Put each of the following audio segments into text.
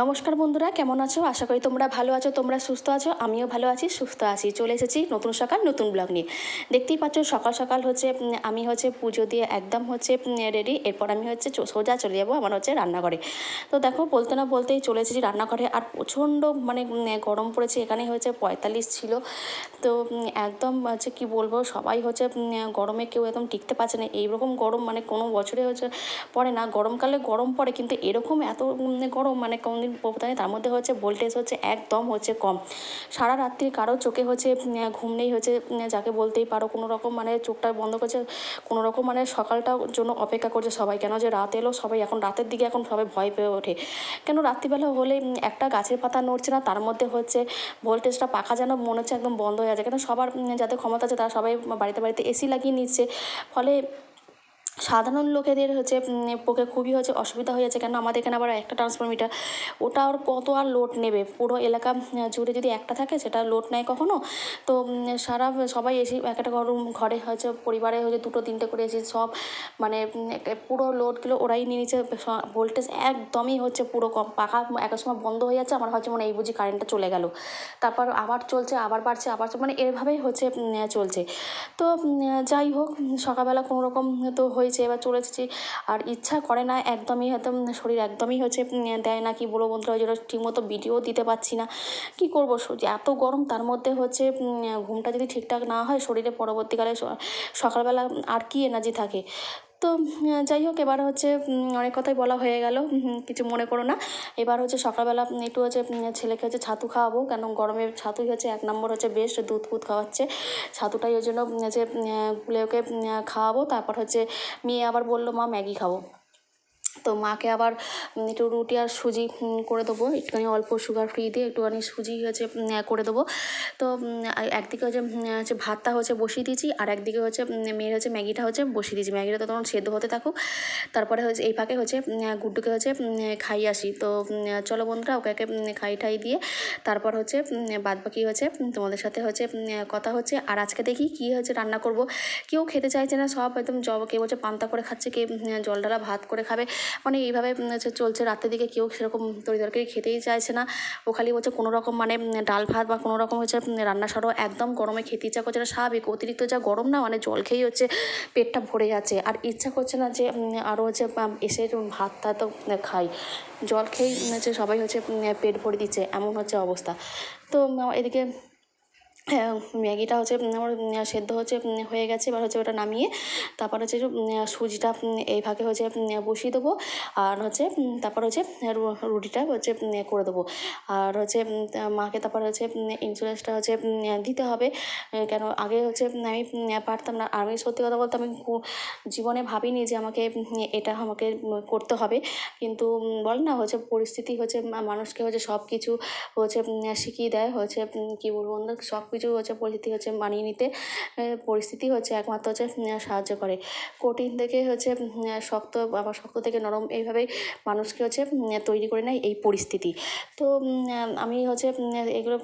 নমস্কার বন্ধুরা, কেমন আছো? আশা করি তোমরা ভালো আছো, তোমরা সুস্থ আছো, আমিও ভালো আছি, সুস্থ আছি। চলে এসেছি নতুন সকাল, নতুন ব্লগ নিয়ে। দেখতেই পাচ্ছ, সকাল সকাল হচ্ছে আমি হচ্ছে পুজো দিয়ে একদম হচ্ছে রেডি এরপর আমি হচ্ছে সোজা চলে যাব আমার হচ্ছে রান্নাঘরে। তো দেখো, বলতে না বলতেই চলে এসেছি রান্নাঘরে। আর প্রচণ্ড মানে গরম পড়েছে এখানে হচ্ছে পঁয়তাল্লিশ ছিল। তো একদম হচ্ছে কি বলব, সবাই হচ্ছে গরমে কেউ একদম টিকতে পারছে না। এইরকম গরম মানে কোনো বছরে হচ্ছে পড়ে না। গরমকালে গরম পড়ে, কিন্তু এরকম এত গরম মানে কোনোদিন পড়তে হয় না। তার মধ্যে হচ্ছে ভোল্টেজ হচ্ছে একদম হচ্ছে কম। সারা রাত্রি কারও চোখে হচ্ছে ঘুম নেই হচ্ছে যাকে বলতেই পারো কোনো রকম মানে চোখটা বন্ধ করছে, কোনো রকম মানে সকালটার জন্য অপেক্ষা করছে সবাই। কেন যে রাত এলো সবাই, এখন রাতের দিকে এখন সবাই ভয় পেয়ে ওঠে। কেন রাত্রিবেলা হলে একটা গাছের পাতা নড়ছে না, তার মধ্যে হচ্ছে ভোল্টেজটা পাখা যেন মনে হচ্ছে একদম বন্ধ হয়ে যাচ্ছে কেন সবার যাদের ক্ষমতা আছে তারা সবাই বাড়িতে বাড়িতে এসি লাগিয়ে নিচ্ছে। ফলে সাধারণ লোকেদের হচ্ছে পক্ষে খুবই হচ্ছে অসুবিধা হয়ে যাচ্ছে। কেন আমাদের এখানে আবার একটা ট্রান্সফরমিটার ওটা আর কত আর লোড নেবে? পুরো এলাকা জুড়ে যদি একটা থাকে, সেটা লোড নেয় কখনো? তো সারা সবাই এসে এক একটা ঘর, ঘরে হচ্ছে পরিবারে হচ্ছে দুটো, তিনটে করে এসে সব মানে পুরো লোডগুলো ওরাই নিয়ে নিচ্ছে। ভোল্টেজ একদমই হচ্ছে পুরো কম, পাখা এক সময় বন্ধ হয়ে যাচ্ছে। আমার হচ্ছে মনে এই বুঝি কারেন্টটা চলে গেল। তারপর আবার চলছে, আবার বাড়ছে, আবার মানে এভাবেই হচ্ছে চলছে। তো যাই হোক, সকালবেলা কোনো রকম তো হয়েছে এবার চলে এসেছি আর ইচ্ছা করে না, একদমই হয়তো শরীর একদমই হচ্ছে দেয় না। কি বলব বন্ধুরা যেটা ঠিকমতো ভিডিও দিতে পারছি না। কি করব? এত গরম, তার মধ্যে হচ্ছে ঘুমটা যদি ঠিকঠাক না হয়, শরীরে পরবর্তীকালে সকালবেলা আর কি এনার্জি থাকে? তো যাই হোক, এবার হচ্ছে অনেক কথাই বলা হয়ে গেল। কিছু মনে করো না। এবার হচ্ছে সকালবেলা একটু হচ্ছে ছেলেকে হচ্ছে ছাতু খাওয়াবো। কেন গরমে ছাতুই হচ্ছে এক নম্বর হচ্ছে বেস্ট দুধ ফুধ খাওয়াচ্ছে। ছাতুটাই ওই জন্য যে হচ্ছে গুলে ওকে খাওয়াবো। তারপর হচ্ছে মেয়ে আবার বলল, মা, ম্যাগি খাব। তো মাকে আবার একটু রুটি আর সুজি করে দেবো। একটুখানি অল্প সুগার ফ্রি দিয়ে একটুখানি সুজি হচ্ছে করে দেবো। তো একদিকে হচ্ছে হচ্ছে ভাতটা হচ্ছে বসিয়ে দিয়েছি আর একদিকে হচ্ছে মেয়ের হচ্ছে ম্যাগিটা হচ্ছে বসিয়ে দিয়েছি। ম্যাগিটা তো তখন সেদ্ধ হতে থাকুক। তারপরে হচ্ছে এই ফাঁকে হচ্ছে গুড্ডুকে হচ্ছে খাইয়ে আসি। তো চলো বন্ধুরা ওকে একে খাই ঠাই দিয়ে তারপর হচ্ছে বাদ বাকি হচ্ছে তোমাদের সাথে হচ্ছে কথা হচ্ছে। আর আজকে দেখি কী হচ্ছে রান্না করব। কেউ খেতে চাইছে না সব একদম জব কেউ হচ্ছে পান্তা করে খাচ্ছে উম, জল ঢালা ভাত করে খাবে। মানে এইভাবে চলছে রাতের দিকে কেউ সেরকম তরি তরকারি খেতেই চাইছে না। ও খালি হচ্ছে কোনো রকম মানে ডাল ভাত বা কোনো রকম হচ্ছে রান্না সারও একদম গরমে খেতে ইচ্ছা করছে না। স্বাভাবিক, অতিরিক্ত যা গরম না মানে জল খেয়েই হচ্ছে পেটটা ভরে যাচ্ছে। আর ইচ্ছা করছে না যে আরও হচ্ছে এসে ভাত টাত খাই। জল খেয়েই হচ্ছে সবাই হচ্ছে পেট ভরে দিচ্ছে, এমন হচ্ছে অবস্থা। তো এদিকে ম্যাগিটা হচ্ছে আমার সেদ্ধ হচ্ছে হয়ে গেছে এবার হচ্ছে ওটা নামিয়ে তারপর হচ্ছে সুজিটা এই ফাঁকে হচ্ছে বসিয়ে দেবো আর হচ্ছে তারপর হচ্ছে রুটিটা হচ্ছে করে দেবো আর হচ্ছে মাকে তারপর হচ্ছে ইন্স্যুরেন্সটা হচ্ছে দিতে হবে কেন আগে হচ্ছে আমি পারতাম না আমি সত্যি কথা বলতে আমি জীবনে ভাবিনি যে আমাকে এটা আমাকে করতে হবে কিন্তু বল না হচ্ছে পরিস্থিতি হচ্ছে মানুষকে হচ্ছে সব কিছু হচ্ছে শিখিয়ে দেয় হচ্ছে কী বলব সব কিছু হচ্ছে পরিস্থিতি হচ্ছে মানিয়ে নিতে পরিস্থিতি হচ্ছে একমাত্র হচ্ছে সাহায্য করে। কঠিন থেকে হচ্ছে শক্ত আবার শক্ত থেকে নরম এইভাবেই মানুষকে হচ্ছে তৈরি করে নেয় এই পরিস্থিতি। তো আমি হচ্ছে এগুলো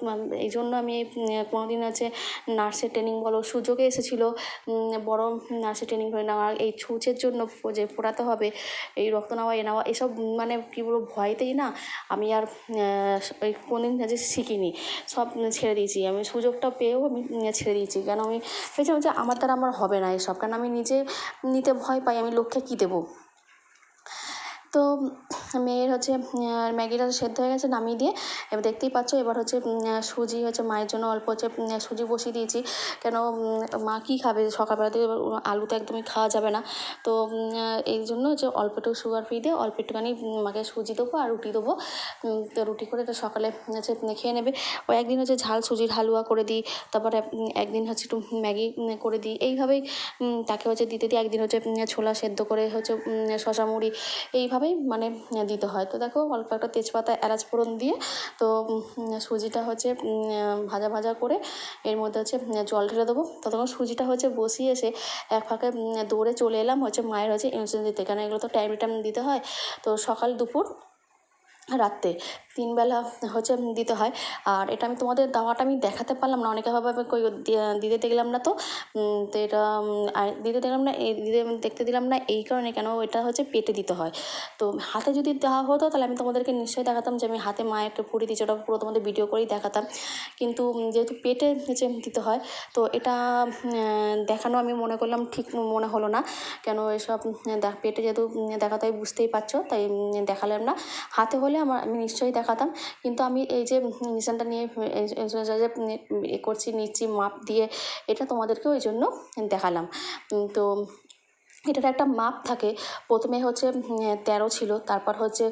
এই জন্য আমি উম, কোনোদিন হচ্ছে নার্সের ট্রেনিং বলো সুযোগে এসেছিল। বড় নার্সের ট্রেনিং করে নেওয়া এই ছুঁচের জন্য যে ফোটাতে হবে এই রক্ত নেওয়া এ নেওয়া এসব মানে কী বলব ভয়তেই না আমি আর ওই কোনোদিন যে শিখিনি। সব ছেড়ে দিয়েছি। আমি সুযোগটা পেয়েও আমি ছেড়ে দিয়েছি। কেন আমি ভেবেছিলাম যে আমার দ্বারা আমার হবে না এসব। কেন আমি নিজে, নিতে ভয় পাই, আমি লোককে কী দেবো? তো মেয়ের হচ্ছে ম্যাগিটা সেদ্ধ হয়ে গেছে নামিয়ে দিয়ে, এবার দেখতেই পাচ্ছ এবার হচ্ছে সুজি হচ্ছে মায়ের জন্য অল্প হচ্ছে সুজি বসিয়ে দিয়েছি। কেন মা কী খাবে সকালবেলাতে এবার আলু তো একদমই খাওয়া যাবে না। তো এই জন্য হচ্ছে অল্প একটু সুগার ফ্রি দিয়ে অল্প একটুখানি মাকে সুজি দেবো আর রুটি দেবো। তো রুটি করে তো সকালে হচ্ছে খেয়ে নেবে। ও একদিন হচ্ছে ঝাল সুজির হালুয়া করে দিই, তারপরে একদিন হচ্ছে একটু ম্যাগি করে দিই। এইভাবেই তাকে হচ্ছে দিতে দিই। একদিন হচ্ছে ছোলা সেদ্ধ করে হচ্ছে শশা মুড়ি এইভাবেই মানে দিতে হয়। তো দেখো, অল্প একটা তেজপাতা এলাচ ফোড়ন দিয়ে, তো সুজিটা হচ্ছে ভাজা ভাজা করে এর মধ্যে হচ্ছে জল ঢেলে দেবো। ততক্ষণ সুজিটা হচ্ছে বসিয়ে এসে এক ফাঁকে দৌড়ে চলে এলাম হচ্ছে মায়ের হচ্ছে ইনসুলিন দিতে কারণ এগুলো তো টাইম টাইম দিতে হয়। তো সকাল দুপুর রাত্রে। তিনবেলা হচ্ছে দিতে হয়। আর এটা আমি তোমাদের দাওয়াটা আমি দেখাতে পারলাম না, অনেকে ভাবে কই দিতে দেখলাম না তো। তো এটা দিতে দেখলাম না, এই দিতে দেখতে দিলাম না, এই কারণে কেন এটা হচ্ছে পেটে দিতে হয়। তো হাতে যদি দেওয়া হতো তাহলে আমি তোমাদেরকে নিশ্চয়ই দেখাতাম যে আমি হাতে মায়েরকে ফুটি দিচ্ছি ওটা পুরো তোমাদের ভিডিও করেই দেখাতাম। কিন্তু যেহেতু পেটে হচ্ছে দিতে হয়, তো এটা দেখানো আমি মনে করলাম ঠিক মনে হলো না। কেন এসব পেটে যেহেতু দেখাতে বুঝতেই পারছ, তাই দেখালাম না। হাতে হলে আমার আমি নিশ্চয়ই দেখাতাম কিন্তু আমি এই যে মিশনটা নিয়ে যে করছি নিচ্ছি মাপ দিয়ে এটা তোমাদেরকেও এই জন্য দেখালাম তো এটার একটা মাপ থাকে। প্রথমে হচ্ছে তেরো ছিল, তারপর হচ্ছে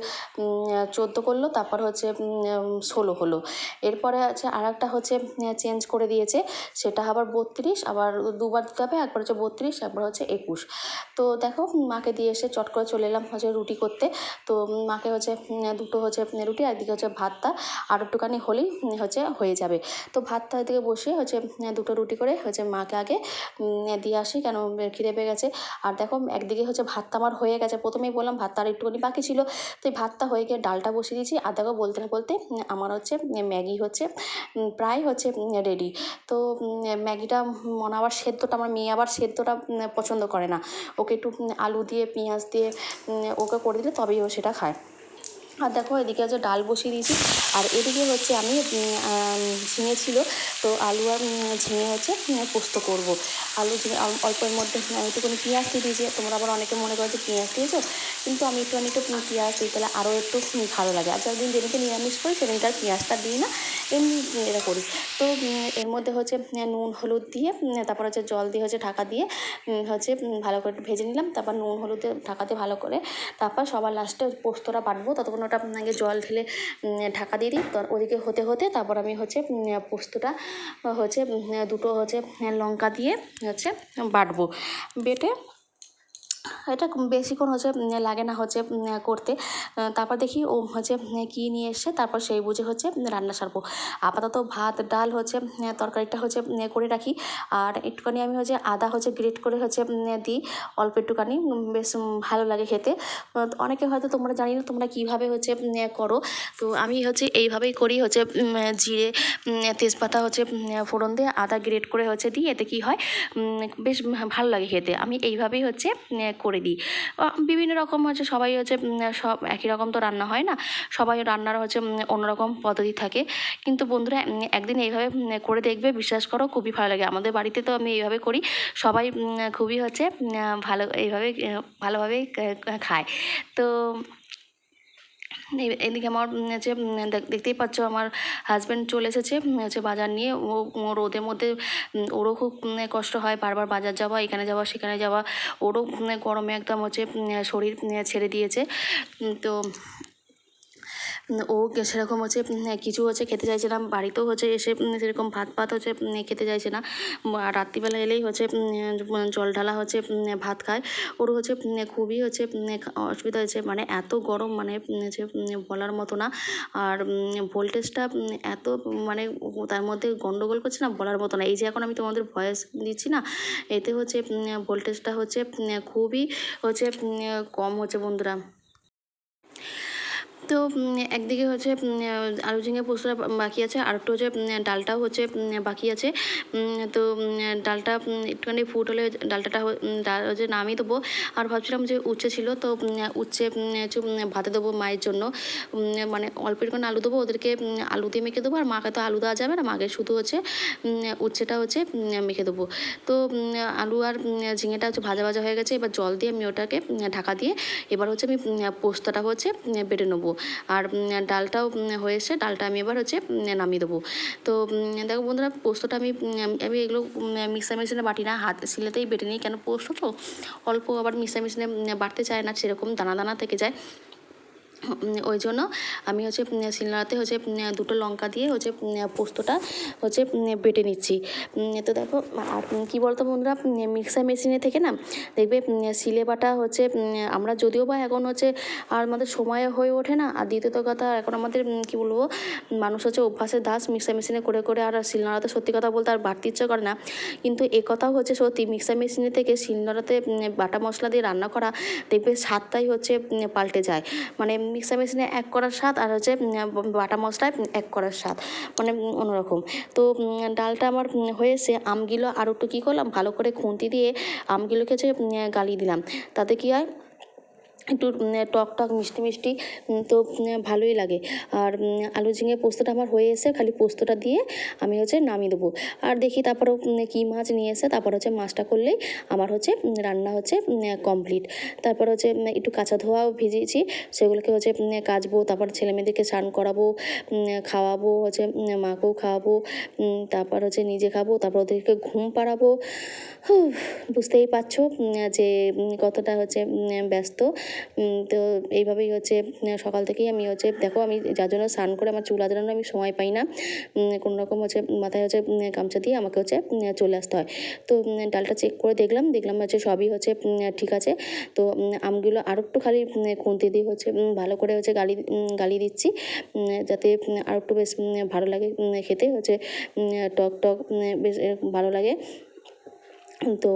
চোদ্দ করল, তারপর হচ্ছে ষোলো হলো। এরপরে আছে আর একটা হচ্ছে চেঞ্জ করে দিয়েছে, সেটা আবার বত্রিশ, আবার দুবার দিতে হবে, একবার হচ্ছে বত্রিশ, একবার হচ্ছে একুশ। তো দেখো, মাকে দিয়ে এসে চট করে চলে এলাম হচ্ছে রুটি করতে। তো মাকে হচ্ছে দুটো হচ্ছে রুটি, আর একদিকে হচ্ছে ভাতটা, আর একটুখানি হলেই হচ্ছে হয়ে যাবে। তো ভাতটা এদিকে বসিয়ে হচ্ছে দুটো রুটি করে হচ্ছে মাকে আগে দিয়ে আসি, কেন খিদে পেয়ে গেছে। আর দেখো একদিকে হচ্ছে ভাতটা আমার হয়ে গেছে, প্রথমেই বললাম ভাতটা আর একটুখানি বাকি ছিল। তো এই ভাতটা হয়ে গিয়ে ডালটা বসিয়ে দিয়েছি। আর দেখো বলতে না বলতে আমার হচ্ছে ম্যাগি হচ্ছে প্রায় হচ্ছে রেডি তো ম্যাগিটা মনে আবার সেদ্ধটা, আমার মেয়ে আবার সেদ্ধটা পছন্দ করে না। ওকে একটু আলু দিয়ে, পেঁয়াজ দিয়ে ওকে করে দিলে তবেই ও সেটা খায়। আর দেখো এদিকে হচ্ছে ডাল বসিয়ে দিয়েছি। আর এদিকে হচ্ছে আমি ঝিঙে ছিল। তো আলু আর ঝিঙে হচ্ছে পোস্ত করব। আলু ঝিঙে অল্পের মধ্যে একটুখানি পেঁয়াজ দিয়ে দিয়েছি। তোমরা আবার অনেকে মনে করো যে পেঁয়াজ দিয়েছ, কিন্তু আমি একটু পেঁয়াজ দিই, তাহলে আরও একটু ভালো লাগে। আর যেদিন যেদিনকে নিরামিষ করি, সেদিনকে আর পেঁয়াজটা দিই না, এমনি এটা করি। তো এর মধ্যে হচ্ছে নুন, হলুদ দিয়ে তারপর হচ্ছে জল দিয়ে হচ্ছে ঢাকা দিয়ে হচ্ছে ভালো করে ভেজে নিলাম। তারপর নুন, হলুদ দিয়ে ঢাকা দিয়ে ভালো করে, তারপর সবার লাস্টে পোস্তটা বাটবো, ততক্ষণ ওটা আগে জল ঢেলে ঢাকা দিয়ে দিই। তো ওদিকে হতে হতে তারপর আমি হচ্ছে পোস্তটা হচ্ছে দুটো হচ্ছে, লঙ্কা দিয়ে হচ্ছে বাটবো। বেটে এটা বেশিক্ষণ হচ্ছে লাগে না হচ্ছে করতে তারপর দেখি ও হচ্ছে কী নিয়ে এসছে তারপর সেই বুঝে হচ্ছে রান্না সারবো আপাতত ভাত ডাল হচ্ছে তরকারিটা হচ্ছে করে রাখি আর একটুখানি আমি হচ্ছে আদা হচ্ছে গ্রেট করে হচ্ছে দিই অল্প একটুখানি বেশ ভালো লাগে খেতে অনেকে হয়তো তোমরা জানি না তোমরা কীভাবে হচ্ছে করো তো আমি হচ্ছে এইভাবেই করি হচ্ছে জিরে তেজপাতা হচ্ছে ফোড়ন দিয়ে আদা গ্রেট করে হচ্ছে দিই এতে কী হয় বেশ ভালো লাগে খেতে আমি এইভাবেই হচ্ছে করে দিই। বিভিন্ন রকম হচ্ছে সবাই হচ্ছে সব একই রকম তো রান্না হয় না? সবাই রান্নার হচ্ছে অন্যরকম পদ্ধতি থাকে। কিন্তু বন্ধুরা একদিন এইভাবে করে দেখবে, বিশ্বাস করো খুবই ভালো লাগে। আমাদের বাড়িতে তো আমি এইভাবে করি। সবাই খুবই হচ্ছে ভালো, এইভাবে ভালোভাবেই খায়। তো এদিকে আমার হচ্ছে দেখ- দেখতেই পাচ্ছ আমার হাজব্যান্ড চলে এসেছে হচ্ছে বাজার নিয়ে। ও রোদের মধ্যে ওরও খুব কষ্ট হয় বারবার বাজার যাওয়া, এখানে যাওয়া, সেখানে যাওয়া। ওরও গরমে একদম হচ্ছে শরীর ছেড়ে দিয়েছে। তো ও সেরকম হচ্ছে কিছু হচ্ছে খেতে চাইছে না বাড়িতেও হচ্ছে এসে সেরকম ভাত ভাত হচ্ছে খেতে চাইছে না রাত্রিবেলা এলেই হচ্ছে জল ঢালা হচ্ছে ভাত খায় ওর হচ্ছে খুবই হচ্ছে অসুবিধা হয়েছে মানে এত গরম মানে হচ্ছে বলার মতো না আর ভোল্টেজটা এত মানে তার মধ্যে গন্ডগোল করছে না বলার মতো না এই যে এখন আমি তোমাদের ভয়েস দিচ্ছি না এতে হচ্ছে ভোল্টেজটা হচ্ছে খুবই হচ্ছে কম হচ্ছে বন্ধুরা তো একদিকে হচ্ছে আলু ঝিঙে পোস্তটা বাকি আছে, আর একটু হচ্ছে ডালটাও হচ্ছে বাকি আছে। তো ডালটা একটুখানি ফুট হলে ডালটাটা ডাল হচ্ছে নামিয়ে দেবো। আর ভাবছিলাম যে উচ্ছে ছিল, তো উচ্ছে হচ্ছে ভাতে দেবো মায়ের জন্য। মানে অল্প একটুখানি আলু দেবো, ওদেরকে আলু দিয়ে মেখে দেবো, আর মাকে তো আলু দেওয়া যাবে না, মাকে শুধু হচ্ছে উচ্ছেটা হচ্ছে মেখে দেবো। তো আলু আর ঝিঙেটা হচ্ছে ভাজা ভাজা হয়ে গেছে, এবার জল দিয়ে আমি ওটাকে ঢাকা দিয়ে, এবার হচ্ছে আমি পোস্তটা হচ্ছে বেটে নেব। আর ডালটাও হয়েছে হয়ে ডালটা আমি এবার হচ্ছে নামিয়ে দেবো। তো দেখো বন্ধুরা, পোস্তটা আমি আমি এগুলো মিক্সার মেশিনে বাটি না, হাত শিলেতেই বেটে নিই। কেন পোস্ত তো? অল্প আবার মিক্সার মেশিনে বাটতে চায় না, সেরকম দানা দানা থেকে যায়। ওই জন্য আমি হচ্ছে শিলনোড়াতে হচ্ছে দুটো লঙ্কা দিয়ে হচ্ছে পোস্তটা হচ্ছে বেটে নিচ্ছি। তো দেখো, আর কী বলতো বন্ধুরা মিক্সার মেশিনে থেকে না, দেখবে শিলে বাটা হচ্ছে আমরা যদিও বা এখন হচ্ছে, আর আমাদের সময় হয়ে ওঠে না, আর দ্বিতীয়ত কথা, এখন আমাদের কী বলব, মানুষ হচ্ছে অভ্যাসের দাস, মিক্সার মেশিনে করে করে, আর শিলনোড়াতে সত্যি কথা বলতে আর বাড়তি ইচ্ছা করে না। কিন্তু এ কথাও হচ্ছে সত্যি, মিক্সার মেশিনে থেকে শিলনোড়াতে বাটা মশলা দিয়ে রান্না করা, দেখবে স্বাদটাই হচ্ছে পাল্টে যায়। মানে মিক্সার মেশিনে এক করার স্বাদ আর হচ্ছে বাটা মশলায় এক করার স্বাদ। মানে অন্যরকম। তো ডালটা আমার হয়েছে। আমগুলো আর একটু কী করলাম? ভালো করে খুন্তি দিয়ে আমগুলোকে হচ্ছে গালি দিলাম। তাতে কী হয়? একটু টক টক, মিষ্টি মিষ্টি তো ভালোই লাগে। আর আলু ঝিঙে পোস্তটা আমার হয়ে এসে খালি পোস্তটা দিয়ে আমি হচ্ছে নামিয়ে দেবো। আর দেখি তারপরেও কী মাছ নিয়ে এসে তারপর হচ্ছে মাছটা করলেই আমার হচ্ছে রান্না হচ্ছে কমপ্লিট তারপর হচ্ছে একটু কাঁচা ধোয়াও ভিজিয়েছি, সেগুলোকে হচ্ছে কাচবো, তারপর ছেলে মেয়েদেরকে স্নান করাবো খাওয়াবো, হচ্ছে মাকেও খাওয়াবো তারপর হচ্ছে নিজে খাব, তারপর ওদেরকে ঘুম পাড়াবো। বুঝতেই পারছ যে কতটা হচ্ছে ব্যস্ত। তো এইভাবেই হচ্ছে সকাল থেকেই আমি হচ্ছে, দেখো আমি যার জন্য স্নান করে আমার চুল আঁচড়ানোর আমি সময় পাই না কোনো রকম হচ্ছে মাথায় হচ্ছে গামছা দিয়ে আমাকে হচ্ছে চলে আসতে হয়। তো ডালটা চেক করে দেখলাম দেখলাম হচ্ছে সবই হচ্ছে ঠিক আছে। তো আমগুলো আরও একটু খালি খুন্তি দিয়ে হচ্ছে ভালো করে হচ্ছে গালি গালি দিচ্ছি যাতে আর একটু বেশ ভালো লাগে খেতে, হচ্ছে টক টক বেশ ভালো লাগে। তো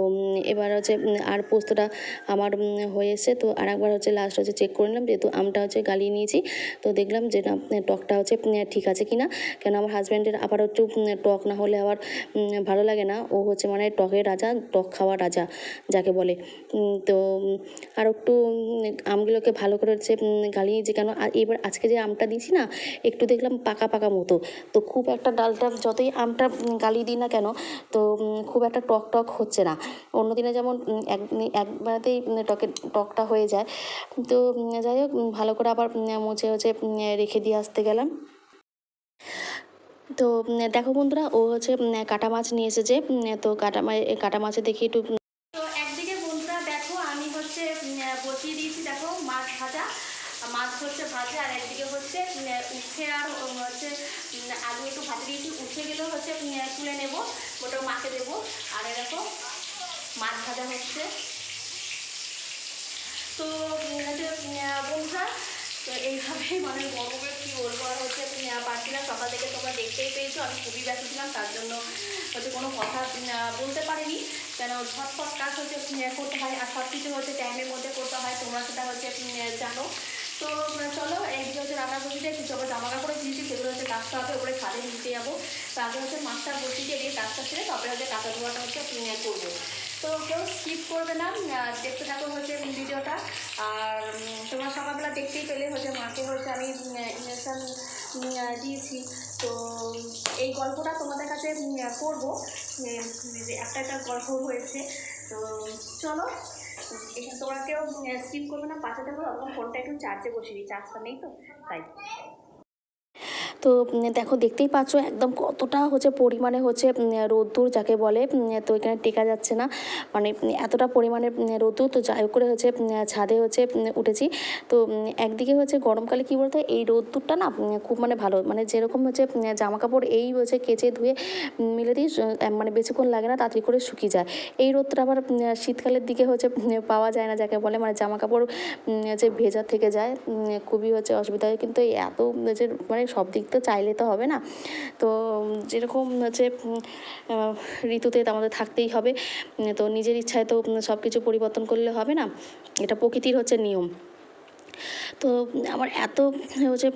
এবার হচ্ছে আর পোস্তটা আমার হয়ে এসছে তো আর একবার হচ্ছে লাস্ট হচ্ছে চেক করে নিলাম, যেহেতু আমটা হচ্ছে গালিয়ে নিয়েছি। তো দেখলাম যে না টকটা হচ্ছে ঠিক আছে কি না কেন আমার হাজব্যান্ডের আবার একটু টক না হলে আবার ভালো লাগে না। ও হচ্ছে মানে টকের রাজা, টক খাওয়া রাজা যাকে বলে। তো আর একটু আমগুলোকে ভালো করে হচ্ছে গালিয়ে যে কেন আর এবার আজকে যে আমটা দিয়েছি না, একটু দেখলাম পাকা পাকা মতো। তো খুব একটা ডালটা, যতই আমটা গালিয়ে দিই না কেন, তো খুব একটা টক টক হচ্ছে না। অন্য দিনে যেমন এক একবারেতেই টকের টকটা হয়ে যায়। তো যাই হোক ভালো করে আবার মুছে হচ্ছে রেখে দিয়ে আসতে গেলাম। তো দেখো বন্ধুরা, ও হচ্ছে কাটা মাছ নিয়ে এসেছে। তো কাটা মাছ, কাটা মাছে দেখি একটু তো একদিকে বন্ধুরা দেখো আমি হচ্ছে বসিয়ে দিয়েছি দেখো মাছ ভাজা মাছ হচ্ছে ভাজা, আর একদিকে হচ্ছে উঠে আর হচ্ছে আলু একটু ভাজা দিয়েছি, উঠে গেলেও হচ্ছে তুলে নেব ওটা মাকে দেবো। আর এরকম মাছ ভাজা হচ্ছে। তো বন্ধুরা, তো এইভাবেই মানে গরমে কী বলব, আর হচ্ছে পারছিলাম, সকাল থেকে তোমরা দেখতেই পেয়েছ, আমি খুবই ব্যস্ত ছিলাম, তার জন্য হচ্ছে কোনো কথা বলতে পারিনি। কেন ঝটফট কাজ হচ্ছে করতে হয়, আর সব কিছু হচ্ছে টাইমের মধ্যে করতে হয়, তোমরা সেটা হচ্ছে জানো। তো চলো এইদিকে হচ্ছে রান্না বসিয়ে কিছু আবার জামা কাপড়ে দিয়েছি সেগুলো হচ্ছে কাজটা হবে, ওপরে ছাদে নিতে যাব। তো আগে হচ্ছে মাছটা বসিয়ে দিয়ে কাজটা সেরে তারপরে হচ্ছে কাঁচা ধোয়াটা হচ্ছে করব। তো কেউ স্কিপ করবে না দেখতে থাকো হচ্ছে ভিডিওটা। আর তোমার সকালবেলা দেখতেই পেলে হচ্ছে মাকে হচ্ছে আমি ইঞ্জেকশান দিয়েছি। তো, এই গল্পটা তোমাদের কাছে করব। একটা একটা গল্প হয়েছে। তো, চলো। এখানে তোমরা কেউ স্কিপ করবে না, পাশে থাকবে তখন ফোনটা একটু চার্জে বসিয়ে দিই চার্জটা নেই তো, তাই। তো দেখো, দেখতেই পাচ্ছ একদম কতটা হচ্ছে পরিমাণে হচ্ছে রোদ্দুর যাকে বলে তো এখানে টেকা যাচ্ছে না। মানে এতটা পরিমাণে রোদ্দুর, তো যাই করে হচ্ছে ছাদে হচ্ছে উঠেছি। তো একদিকে হচ্ছে গরমকালে কী বলতো, এই রোদ্দুরটা না খুব মানে ভালো। মানে যেরকম হচ্ছে জামা কাপড় এই হচ্ছে কেচে ধুয়ে মিলে দিই মানে বেশিক্ষণ লাগে না, তাড়াতাড়ি করে শুকিয়ে যায়। এই রোদটা আবার শীতকালের দিকে হচ্ছে পাওয়া যায় না, যাকে বলে মানে জামা কাপড় যে ভেজা থেকে যায় খুবই হচ্ছে অসুবিধা হয়। কিন্তু এত যে মানে সব দিক তো চাইলে তো হবে না। তো যেরকম হচ্ছে ঋতুতে আমাদের থাকতেই হবে। তো নিজের ইচ্ছায় তো সব কিছু পরিবর্তন করলে হবে না। এটা প্রকৃতির হচ্ছে নিয়ম। তো আমার এত হচ্ছে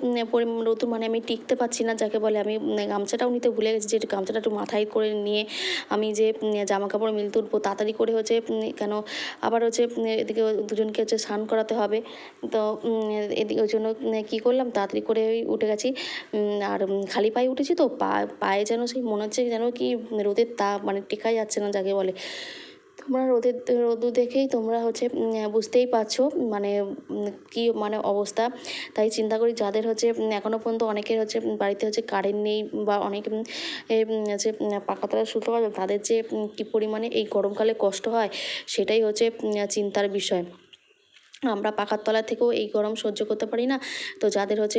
নতুন মানে আমি টিকতে পারছি না, যাকে বলে আমি গামছাটাও নিতে ভুলে গেছি, যে গামছাটা একটু মাথায় করে নিয়ে আমি যে জামা কাপড় মিল তুলবো, তাড়াতাড়ি করে হচ্ছে কেন আবার হচ্ছে এদিকে দুজনকে হচ্ছে স্নান করাতে হবে। তো এদিকে ওই জন্য কী করলাম, তাড়াতাড়ি করে উঠে গেছি আর খালি পায়ে উঠেছি তো, পা, পায়ে যেন সেই মনে হচ্ছে যেন কি রোদের তাপ মানে টেকা যাচ্ছে না, যাকে বলে। তোমরা রোদের রোদু দেখেই তোমরা হচ্ছে বুঝতেই পারছ মানে কি মানে অবস্থা। তাই চিন্তা করি যাদের হচ্ছে এখনও পর্যন্ত অনেকের হচ্ছে বাড়িতে হচ্ছে কারেন্ট নেই বা অনেক হচ্ছে পাকাতলা শুতে পারে তাদের যে কী পরিমাণে এই গরমকালে কষ্ট হয়, সেটাই হচ্ছে চিন্তার বিষয়। আমরা পাখার তলা থেকেও এই গরম সহ্য করতে পারি না। তো যাদের হচ্ছে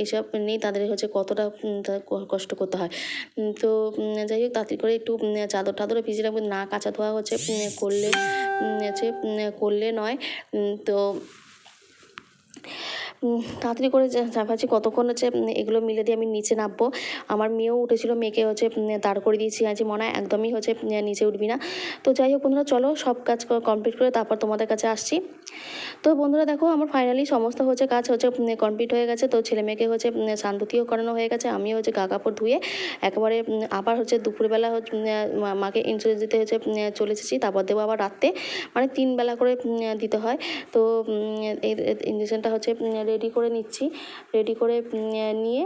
এইসব নেই, তাদের হচ্ছে কতটা কষ্ট করতে হয়। তো যাই হোক, তাড়াতাড়ি করে একটু চাদর টাদরে ভিজে রাখব। না কাঁচা ধোয়া হচ্ছে করলে হচ্ছে করলে নয়। তো তাড়াতাড়ি করে ভাবছি কতক্ষণ হচ্ছে এগুলো মিলে দিয়ে আমি নিচে নামবো। আমার মেয়েও উঠেছিল, মেয়েকে হচ্ছে দাঁড় করে দিয়েছি। আজ মনে হয় একদমই হচ্ছে নিচে উঠবি না। তো যাই হোক বন্ধুরা, চলো সব কাজ কমপ্লিট করে তারপর তোমাদের কাছে আসছি। তো বন্ধুরা দেখো, আমার ফাইনালি সমস্ত হচ্ছে কাজ হচ্ছে কমপ্লিট হয়ে গেছে। তো ছেলে মেয়েকে হচ্ছে শান্তিও করানো হয়ে গেছে। আমি হচ্ছে গা কাপড় ধুয়ে একেবারে আবার হচ্ছে দুপুরবেলা হচ্ছে মাকে ইন্স্যুরেন্স দিতে হচ্ছে চলে এসেছি। তারপর দেবো আবার রাত্রে। মানে তিন বেলা করে দিতে হয়। তো ইঞ্জেকশনটা হচ্ছে রেডি করে নিচ্ছি। রেডি করে নিয়ে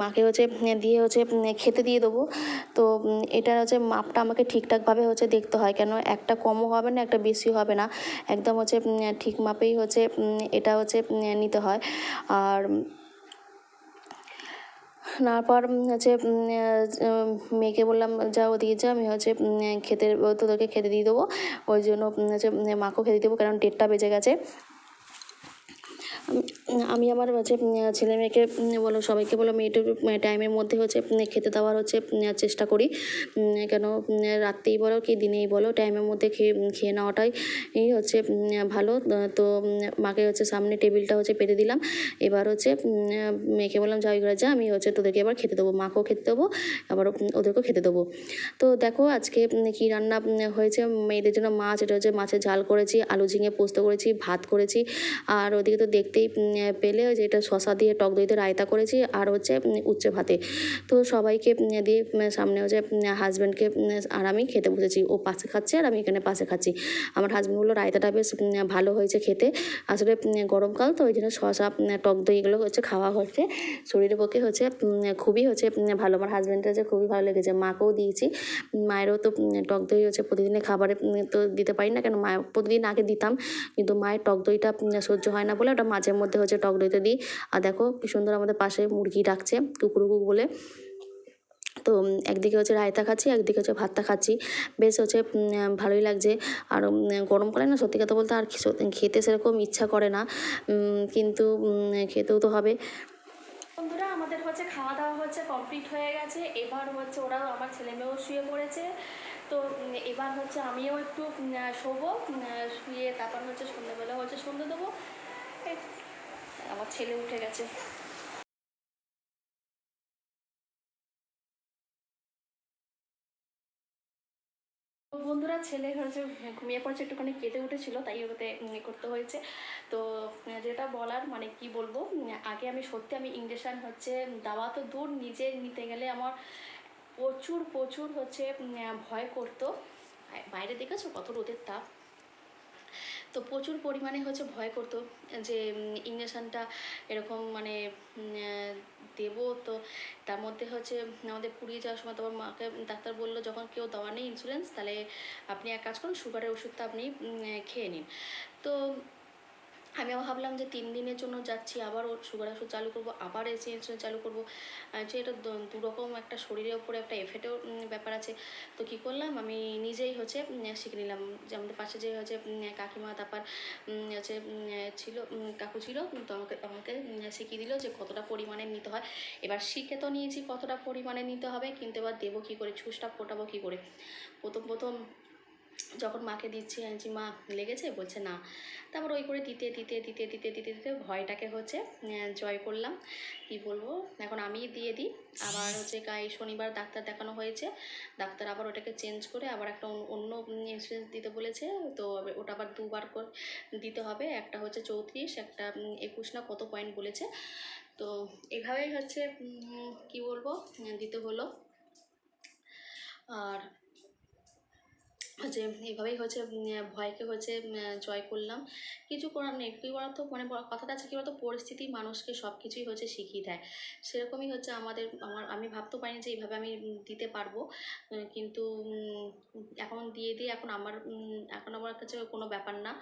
মাকে হচ্ছে, দিয়ে হচ্ছে খেতে দিয়ে দেবো। তো এটা হচ্ছে মাপটা আমাকে ঠিকঠাকভাবে হচ্ছে দেখতে হয়। কেন একটা কমও হবে না, একটা বেশি হবে না। একদম হচ্ছে ঠিক মাপেই হচ্ছে এটা হচ্ছে নিতে হয়। আর তারপর হচ্ছে মেয়েকে বললাম, যা ওদিকে যা, আমি হচ্ছে খেতে, তোদেরকে খেতে দিয়ে দেবো। ওই জন্য হচ্ছে মাকেও খেতে দেবো, কারণ ডেটটা বেজে গেছে। আমি- আমি আমার হচ্ছে ছেলে মেয়েকে বলো, সবাইকে বলো মেয়েটুকু টাইমের মধ্যে হচ্ছে খেতে দেওয়ার হচ্ছে চেষ্টা করি। কেন রাত্রেই বলো কি দিনেই বলো, টাইমের মধ্যে খেয়ে খেয়ে নেওয়াটাই হচ্ছে ভালো। তো মাকে হচ্ছে সামনে টেবিলটা হচ্ছে পেতে দিলাম। এবার হচ্ছে মেয়েকে বললাম যাই করে যা, আমি হচ্ছে তোদেরকে এবার খেতে দেবো, মাকেও খেতে দেবো, আবার ওদেরকেও খেতে দেবো। তো দেখো, আজকে কী রান্না হয়েছে, মেয়েদের জন্য মাছ, এটা হচ্ছে মাছের ঝাল করেছি, আলু ঝিঙে পোস্ত করেছি, ভাত করেছি, আর ওদিকে তো দেখতেই পেলে ওই যে এটা শশা দিয়ে টক দইতে রায়তা করেছি আর হচ্ছে উচ্ছে ভাতে। তো সবাইকে দিয়ে সামনে হচ্ছে হাজব্যান্ডকে আর আমি খেতে বসেছি। ও পাশে খাচ্ছে আর আমি এখানে পাশে খাচ্ছি। আমার হাজব্যান্ড বলল, রায়তাটা বেশ ভালো হয়েছে খেতে। আসলে গরমকাল তো ওই জন্য শশা টক দই এগুলো হচ্ছে খাওয়া হচ্ছে শরীরের পক্ষে হচ্ছে খুবই হচ্ছে ভালো। আমার হাজব্যান্ডের হচ্ছে খুবই ভালো লেগেছে। মাকেও দিয়েছি। মায়েরও তো টক দই হচ্ছে প্রতিদিনের খাবারে তো দিতে পারি না। কেন মায়ের প্রতিদিন আগে দিতাম। কিন্তু মায়ের টক দইটা সহ্য হয় না বলে ওটা মাঝে মধ্যে হচ্ছে টক দইতে দিই। আর দেখো কি সুন্দর আমাদের পাশে মুরগি ডাকছে কুকুরুকু বলে। তো একদিকে হচ্ছে রায়তা খাচ্ছি, একদিকে হচ্ছে ভাতটা খাচ্ছি। বেশ হচ্ছে ভালোই লাগছে। আর গরমকালে না সত্যি কথা বলতে আর খেতে সেরকম ইচ্ছা করে না। কিন্তু খেতেও তো হবে। বন্ধুরা, আমাদের হচ্ছে খাওয়া দাওয়া হচ্ছে কমপ্লিট হয়ে গেছে। এবার হচ্ছে ওরাও আমার ছেলে মেয়েও শুয়ে পড়েছে। তো এবার হচ্ছে আমিও একটু শোবো শুয়ে তারপর হচ্ছে সন্ধ্যেবেলা হচ্ছে সন্ধ্যে দেবো। আমার ছেলে উঠে গেছে। বন্ধুরা, ছেলে হচ্ছে ঘুমিয়ে পড়েছে, একটুখানি কেঁদে উঠেছিল, তাই ওতে করতে হয়েছে। তো যেটা বলার মানে কি বলব আগে আমি সত্যি আমি ইঞ্জেকশন হচ্ছে, দেওয়া তো দূর, নিজে নিতে গেলে আমার প্রচুর প্রচুর হচ্ছে ভয় করতো। বাইরে দেখেছ কত রোদের তাপ? তো প্রচুর পরিমাণে হচ্ছে ভয় করতো যে ইঞ্জেকশানটা এরকম মানে দেব তো তার মধ্যে হচ্ছে আমাদের পুড়িয়ে যাওয়ার সময় তোমার মাকে ডাক্তার বলল, যখন কেউ দেওয়া নেই ইন্স্যুরেন্স তাহলে আপনি এক কাজ করুন সুগারের ওষুধটা আপনি খেয়ে নিন। তো আমিও ভাবলাম যে তিন দিনের জন্য যাচ্ছি, আবার সুগার ওষুধ চালু করব, আবার এসে ইন্স্যুরেন্স চালু করব। যে এটা দুরকম একটা শরীরের ওপরে একটা এফেক্টেও ব্যাপার আছে। তো কী করলাম, আমি নিজেই হচ্ছে শিখে নিলাম। যে আমাদের পাশে যে হচ্ছে কাকিমা, তারপর হচ্ছে ছিল কাকু ছিল, তো আমাকে আমাকে শিখিয়ে দিল যে কতটা পরিমাণে নিতে হয়। এবার শিখে তো নিয়েছি কতটা পরিমাণে নিতে হবে, কিন্তু এবার দেবো কী করে, ছুঁচটা ফোটাবো কী করে। প্রথম প্রথম যখন মাকে দিচ্ছি বলছি, মা লেগেছে বলছে না। তারপর ওই করে দিতে দিতে দিতে দিতে দিতে দিতে ভয়টাকে হচ্ছে জয় করলাম। কি বলব? এখন আমি দিয়ে দিই। আবার হচ্ছে গায়ে শনিবার ডাক্তার দেখানো হয়েছে। ডাক্তার আবার ওটাকে চেঞ্জ করে আবার একটা অন্য- ইন্স্যুরেন্স দিতে বলেছে। তো ওটা আবার দুবার করে দিতে হবে। একটা হচ্ছে চৌত্রিশ একটা একুশ না কত পয়েন্ট বলেছে। তো এভাবেই হচ্ছে কি বলব? দিতে হলো। আর হচ্ছে এভাবেই হচ্ছে ভয়কে হচ্ছে জয় করলাম। কিছু করার নেই। কী বলতো মানে কথাটা আছে কী বলতো, পরিস্থিতি মানুষকে সব কিছুই হচ্ছে শিখিয়ে দেয়। সেরকমই হচ্ছে আমাদের, আমার, আমি ভাবতে পারিনি যে এইভাবে আমি দিতে পারব। কিন্তু এখন দিয়ে দিয়ে এখন আমার এখন আমার কাছে কোনো ব্যাপার না।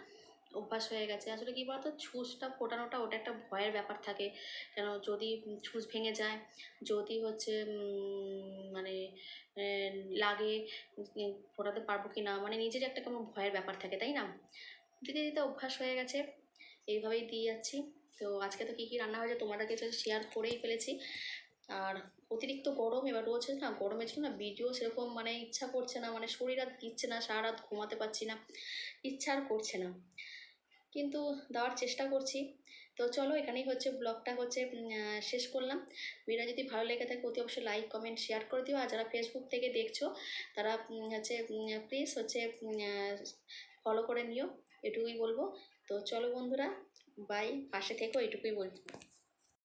অভ্যাস হয়ে গেছে। আসলে কী বলতো? ছুঁচটা ফোটানোটা ওটা একটা ভয়ের ব্যাপার থাকে। কেন? যদি ছুঁচ ভেঙে যায়, যদি হচ্ছে মানে লাগে ফোটাতে পারব কি না মানে নিজের একটা কেমন ভয়ের ব্যাপার থাকে, তাই না? দিতে দিতে অভ্যাস হয়ে গেছে। এইভাবেই দিয়ে যাচ্ছি। তো আজকে তো কী কী রান্না হয়েছে তোমাদেরকে শেয়ার করেই ফেলেছি। আর অতিরিক্ত গরম, এবার রয়েছে না গরমের জন্য না, ভিডিও সেরকম মানে ইচ্ছা করছে না মানে শরীর আর দিচ্ছে না সারা রাত ঘুমাতে পারছি না, ইচ্ছা আর করছে না। কিন্তু দেওয়ার চেষ্টা করছি। তো চলো এখানেই হচ্ছে ব্লগটা হচ্ছে শেষ করলাম। ভিডিও যদি ভালো লেগে থাকে অতি অবশ্যই লাইক কমেন্ট শেয়ার করে দিও। আর যারা ফেসবুক থেকে দেখছ, তারা হচ্ছে প্লিজ হচ্ছে ফলো করে নিও। এটুকুই বলব। তো চলো বন্ধুরা বাই পাশে থেকো, এটুকুই বলব